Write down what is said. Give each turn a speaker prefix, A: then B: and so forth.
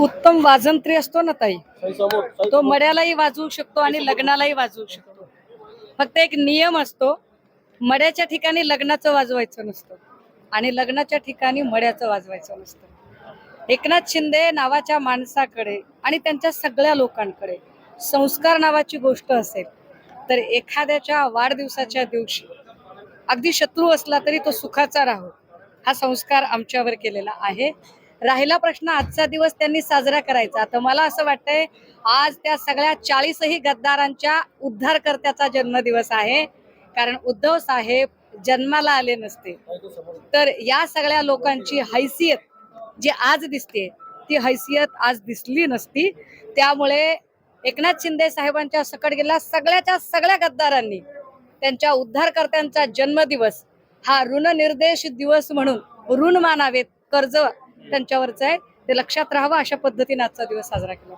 A: उत्तम वाजंत्री असतो ना ताई? तो मड्यालाही वाजवू शकतो आणि लग्नालाही वाजवू शकतो. फक्त एक नियम असतो मड्याच्या ठिकाणी लग्नाचं वाजवायचं नसतं आणि लग्नाच्या ठिकाणी मड्याचं वाजवायचं नसतं. एकनाथ शिंदे नावाच्या माणसाकडे आणि त्यांच्या सगळ्या लोकांकडे संस्कार नावाची गोष्ट असेल तर एखाद्याच्या वाढदिवसाच्या दिवशी अगदी शत्रू असला तरी तो सुखाचा राहो. हा संस्कार आमच्यावर केलेला आहे. राहिला प्रश्न आजचा दिवस त्यांनी साजरा करायचा. तर मला असं वाटतंय आज त्या सगळ्या चाळीसही गद्दारांच्या उद्धारकर्त्याचा जन्मदिवस आहे. कारण उद्धव साहेब जन्माला आले नसते. तर या सगळ्या लोकांची हैसियत जी आज दिसते ती हैसियत आज दिसली नसती. त्यामुळे एकनाथ शिंदे साहेबांच्या सकट गेल्या सगळ्याच्या सगळ्या गद्दारांनी त्यांच्या उद्धारकर्त्यांचा जन्मदिवस हा ऋणनिर्देश दिवस म्हणून ऋण मानावेत कर्ज त्यांच्यावरचं आहे. ते लक्षात राहावं अशा पद्धतीने आजचा दिवस साजरा केला.